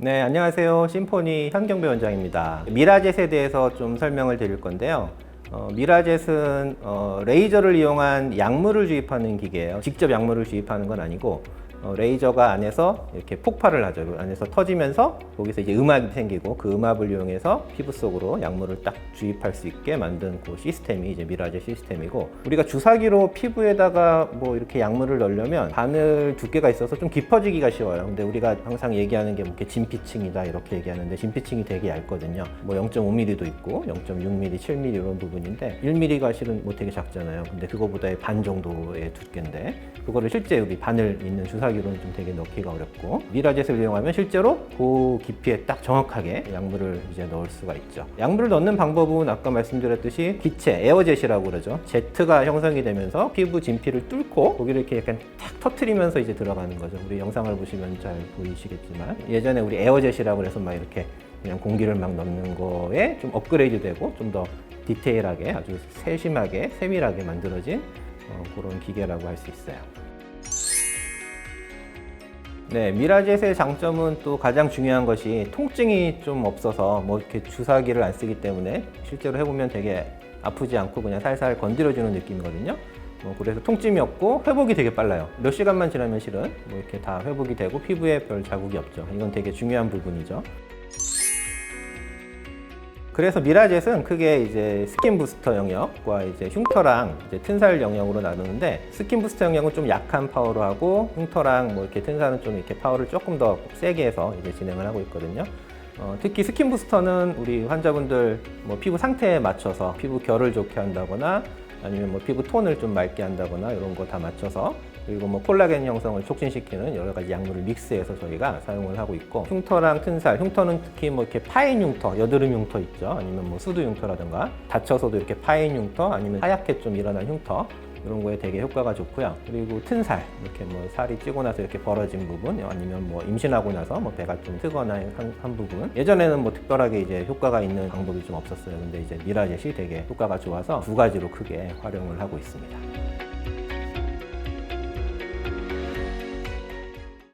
네, 안녕하세요. 심포니 현경배 원장입니다. 미라젯에 대해서 좀 설명을 드릴 건데요. 어, 미라젯은 어, 레이저를 이용한 약물을 주입하는 기계예요. 직접 약물을 주입하는 건 아니고 어, 레이저가 안에서 이렇게 폭발을 하죠. 그 안에서 터지면서 거기서 이제 음압이 생기고 그 음압을 이용해서 피부 속으로 약물을 딱 주입할 수 있게 만든 그 시스템이 이제 미라젯 시스템이고 우리가 주사기로 피부에다가 뭐 이렇게 약물을 넣으려면 바늘 두께가 있어서 좀 깊어지기가 쉬워요. 근데 우리가 항상 얘기하는 게뭐 이렇게 진피층이다 이렇게 얘기하는데 진피층이 되게 얇거든요. 뭐 0.5mm도 있고 0.6mm, 7mm 이런 부분 인데 1mm가 실은 뭐 되게 작잖아요. 근데 그거보다의 반 정도의 두께인데 그거를 실제 여기 바늘 있는 주사기로는 좀 되게 넣기가 어렵고 미라젯을 이용하면 실제로 그 깊이에 딱 정확하게 약물을 이제 넣을 수가 있죠. 약물을 넣는 방법은 아까 말씀드렸듯이 기체 에어젯이라고 그러죠. 제트가 형성이 되면서 피부 진피를 뚫고 거기를 이렇게 약간 탁 터트리면서 이제 들어가는 거죠. 우리 영상을 보시면 잘 보이시겠지만 예전에 우리 에어젯이라고 해서 막 이렇게 그냥 공기를 막 넣는 거에 좀 업그레이드 되고 좀 더 디테일하게 아주 세심하게 세밀하게 만들어진 어, 그런 기계라고 할 수 있어요. 네, 미라젯의 장점은 또 가장 중요한 것이 통증이 좀 없어서 뭐 이렇게 주사기를 안 쓰기 때문에 실제로 해보면 되게 아프지 않고 그냥 살살 건드려주는 느낌이거든요. 뭐 그래서 통증이 없고 회복이 되게 빨라요. 몇 시간만 지나면 실은 뭐 이렇게 다 회복이 되고 피부에 별 자국이 없죠. 이건 되게 중요한 부분이죠. 그래서 미라젯은 크게 이제 스킨 부스터 영역과 이제 흉터랑 이제 튼살 영역으로 나누는데 스킨 부스터 영역은 좀 약한 파워로 하고 흉터랑 뭐 이렇게 튼살은 좀 이렇게 파워를 조금 더 세게 해서 이제 진행을 하고 있거든요. 어, 특히 스킨 부스터는 우리 환자분들 뭐 피부 상태에 맞춰서 피부 결을 좋게 한다거나 아니면 뭐 피부 톤을 좀 맑게 한다거나 이런 거 다 맞춰서 그리고 뭐 콜라겐 형성을 촉진시키는 여러 가지 약물을 믹스해서 저희가 사용을 하고 있고 흉터랑 튼살, 흉터는 특히 뭐 이렇게 파인 흉터, 여드름 흉터 있죠. 아니면 뭐 수두 흉터라든가 다쳐서도 이렇게 파인 흉터, 아니면 하얗게 좀 일어난 흉터 이런 거에 되게 효과가 좋고요. 그리고 튼살 이렇게 뭐 살이 찌고 나서 이렇게 벌어진 부분, 아니면 뭐 임신하고 나서 뭐 배가 좀 뜨거나 한, 한 부분. 예전에는 뭐 특별하게 이제 효과가 있는 방법이 좀 없었어요. 근데 이제 미라젯이 되게 효과가 좋아서 두 가지로 크게 활용을 하고 있습니다.